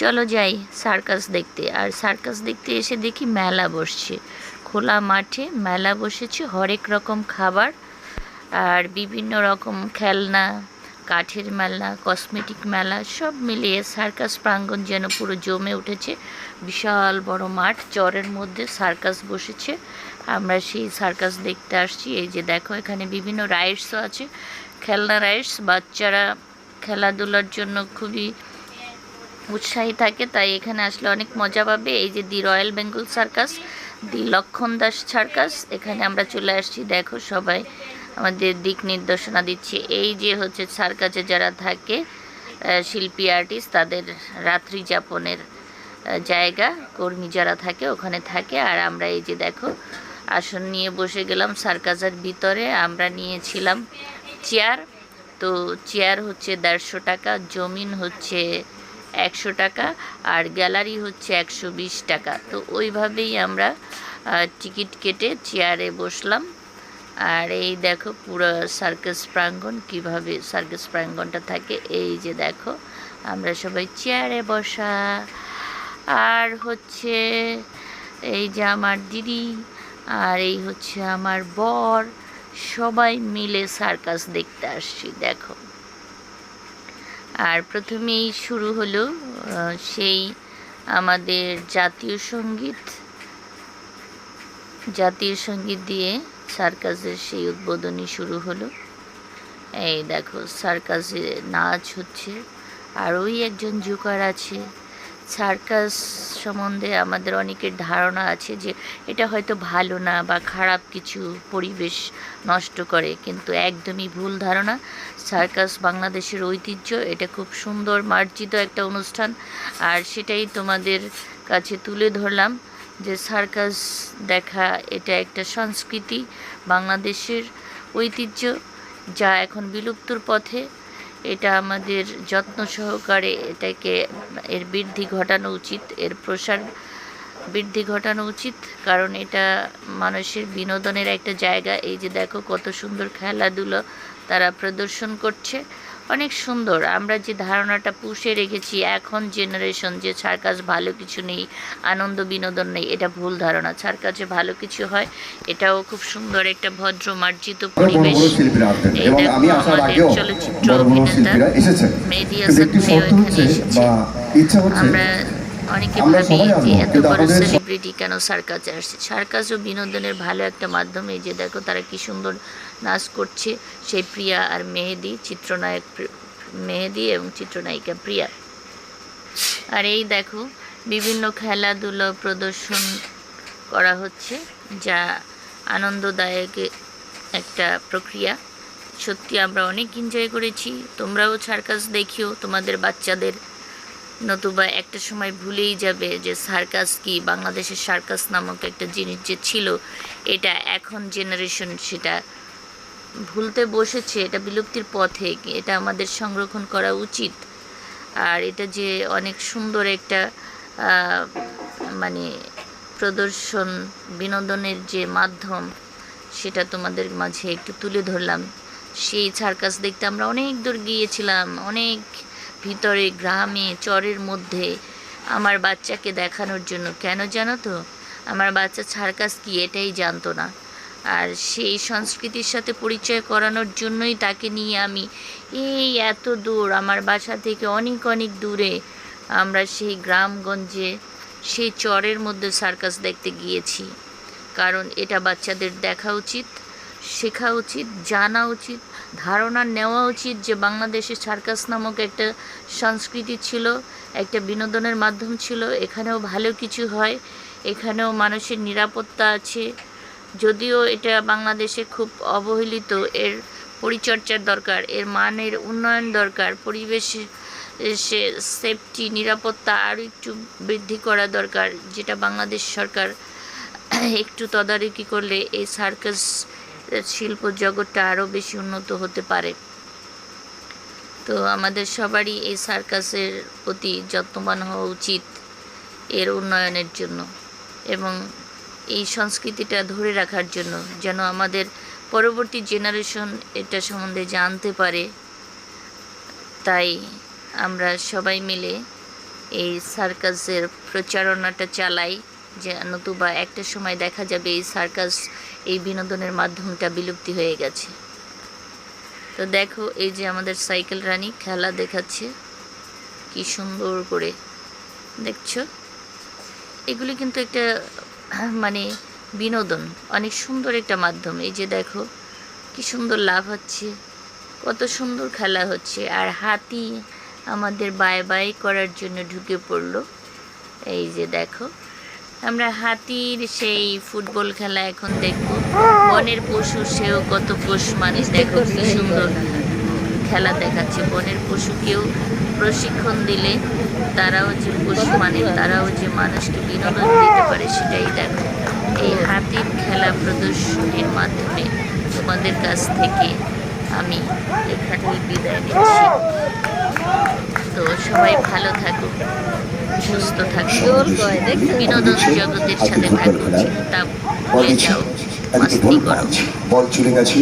চলো যাই সার্কাস দেখতে। আর সার্কাস দেখতে এসে দেখি মেলা বসছে। খোলা মাঠে মেলা বসেছে, হরেক রকম খাবার আর বিভিন্ন রকম খেলনা, কাঠের মেলা, কসমেটিক মেলা, সব মিলিয়ে সার্কাস প্রাঙ্গণ যেন পুরো জমে উঠেছে। বিশাল বড় মাঠ, চরের মধ্যে সার্কাস বসেছে। আমরা সেই সার্কাস দেখতে আসছি। এই যে দেখো, এখানে বিভিন্ন রাইডসও আছে। খেলনা রাইডস, বাচ্চারা খেলাধুলার জন্য খুবই উৎসাহী থাকে, তাই এখানে আসলে অনেক মজা পাবে। এই যে the Royal Bengal Circus, the Lakshman Das Circus, এখানে আমরা চলে আসছি, দেখো সবাই, আমাদের দিক নির্দেশনা দিচ্ছে। এই যে হচ্ছে সার্কাসে যারা থাকে শিল্পী আর্টিস্ট তাদের রাত্রি যাপনের জায়গা, কর্মী যারা থাকে, ওখানে থাকে। আর আমরা এই যে দেখো, আসন নিয়ে বসে গেলাম সার্কাসের ভিতরে, আমরা নিয়েছিলাম চেয়ার। তো চেয়ার হচ্ছে দেড়শো টাকা, জমিন হচ্ছে একশো টাকা আর গ্যালারি হচ্ছে একশো বিশ টাকা। তো ওইভাবেই আমরা টিকিট কেটে চেয়ারে বসলাম। আর এই দেখো পুরো সার্কাস প্রাঙ্গণ, কীভাবে সার্কাস প্রাঙ্গণটা থাকে, এই যে দেখো, আমরা সবাই চেয়ারে বসা। আর হচ্ছে এই যে আমার দিদি, আর এই হচ্ছে আমার বর, সবাই মিলে সার্কাস দেখতে আসছি, দেখো। আর প্রথমেই শুরু হলো সেই আমাদের জাতীয় সংগীত। জাতীয় সংগীত দিয়ে সার্কাসের সেই উদ্বোধনী শুরু হলো। এই দেখো, সার্কাসে নাচ হচ্ছে, আর ওই একজন জোকার আছে। সার্কাস সম্বন্ধে আমাদের অনেকের ধারণা আছে যে এটা হয়তো ভালো না বা খারাপ কিছু পরিবেশ নষ্ট করে, কিন্তু একদমই ভুল ধারণা। সার্কাস বাংলাদেশের ঐতিহ্য, এটা খুব সুন্দর মার্জিত একটা অনুষ্ঠান। আর সেটাই তোমাদের কাছে তুলে ধরলাম যে সার্কাস দেখা এটা একটা সংস্কৃতি, বাংলাদেশের ঐতিহ্য, যা এখন বিলুপ্তর পথে এটা আমাদের যত্ন সহকারে এটাকে এর বৃদ্ধি ঘটানো উচিত, এর প্রসার বৃদ্ধি ঘটানো উচিত, কারণ এটা মানুষের বিনোদনের একটা জায়গা। এই যে দেখো কত সুন্দর খেলাধুলো তারা প্রদর্শন করছে। অনেক সুন্দর। আমরা যে ধারণাটা পুষে রেখেছি এখন জেনারেশন যে সার্কাস ভালো কিছু নেই আনন্দ বিনোদন নেই এটা ভুল ধারণা। সার্কাসে ভালো কিছু হয় এটাও খুব সুন্দর একটা ভদ্র মার্জিত পরিবেশ। আমাদের চলচ্চিত্র অভিনেতা মেহেদি হাসান আমরা অনেকে ভাবি যে এত বড় সেলিব্রিটি কেন সার্কাসে আসছে? সার্কাস ও বিনোদনের ভালো একটা মাধ্যম এই যে দেখো তারা কি সুন্দর নাচ করছে সেই প্রিয়া আর মেহেদি চিত্রনায়ক মেহেদি এবং চিত্রনায়িকা প্রিয়া। আর এই দেখো বিভিন্ন খেলাধুলো প্রদর্শন করা হচ্ছে যা আনন্দদায়ক একটা প্রক্রিয়া। সত্যি আমরা অনেক এনজয় করেছি তোমরাও সার্কাস দেখিও তোমাদের বাচ্চাদের নতুবা একটা সময় ভুলেই যাবে যে সার্কাস কি, বাংলাদেশের সার্কাস নামক একটা জিনিস যে ছিল, এটা এখন জেনারেশন সেটা ভুলতে বসেছে, এটা বিলুপ্তির পথে, এটা আমাদের সংরক্ষণ করা উচিত। আর এটা যে অনেক সুন্দর একটা মানে প্রদর্শন, বিনোদনের যে মাধ্যম, সেটা তোমাদের মাঝে একটু তুলে ধরলাম। সেই সার্কাস দেখতে আমরা অনেক দূর গিয়েছিলাম, অনেক ভিতরে গ্রামে, চরের মধ্যে আমার বাচ্চাকে দেখানোর জন্য। কেন জানো তো? আমার বাচ্চা সার্কাস কি এটাই জানতো না। আর সেই সংস্কৃতির সাথে পরিচয় করানোর জন্যই তাকে নিয়ে আমি এই এত দূর, আমার বাসা থেকে অনেক অনেক দূরে আমরা সেই গ্রামগঞ্জে, সেই চরের মধ্যে সার্কাস দেখতে গিয়েছি। কারণ এটা বাচ্চাদের দেখা উচিত, শেখা উচিত, জানা উচিত। ধারণা নেওয়া উচিত যে বাংলাদেশে সার্কাস নামক একটা সংস্কৃতি ছিল, একটা বিনোদনের মাধ্যম ছিল। এখানেও ভালো কিছু হয়, এখানেও মানুষের নিরাপত্তা আছে। যদিও এটা বাংলাদেশে খুব অবহেলিত, এর পরিচর্যার দরকার, এর মানের উন্নয়ন দরকার, পরিবেশে সে সেফটি নিরাপত্তা আরও একটু বৃদ্ধি করা দরকার, যেটা বাংলাদেশ সরকার একটু তদারকি করলে এই সার্কাস শিল্প জগৎটা আরও বেশি উন্নত হতে পারে। তো আমাদের সবারই এই সার্কাসের প্রতি যত্নবান হওয়া উচিত এর উন্নয়নের জন্য এবং এই সংস্কৃতিটা ধরে রাখার জন্য যেন আমাদের পরবর্তী জেনারেশন এটা সম্বন্ধে জানতে পারে। তাই আমরা সবাই মিলে এই সার্কাসের প্রচারণাটা চালাই। যে নতুবা একটা সময় দেখা যাবে এই সার্কাস এই বিনোদনের মাধ্যমটা বিলুপ্তি হয়ে গেছে। তো দেখো, এই যে আমাদের সাইকেল রানী খেলা দেখাচ্ছে। কি সুন্দর করে, দেখছ? এগুলি কিন্তু একটা মানে বিনোদন, অনেক সুন্দর একটা মাধ্যম। এই যে দেখো, কি সুন্দর লাভ হচ্ছে, কত সুন্দর খেলা হচ্ছে। আর হাতি আমাদের বাই বাই করার জন্য ঢুকে পড়ল। এই যে দেখো আমরা হাতির সেই ফুটবল খেলা এখন দেখব। বনের পশু সেও কত পোষ মানে দেখো কি সুন্দর খেলা দেখাচ্ছে। বনের পশুকেও প্রশিক্ষণ দিলে তারাও যে পশু মানে তারাও যে মানুষকে বিনোদন দিতে পারে সেটাই দেখো। এই হাতির খেলা প্রদর্শনীর মাধ্যমে তোমাদের কাছ থেকে আমি এখানেই বিদায় নিচ্ছি তো সবাই ভালো থাকো সুস্থ দেখ বিনোদন জগতের সাথে থাকি ভুলে বল যাও বল চলে গেছে?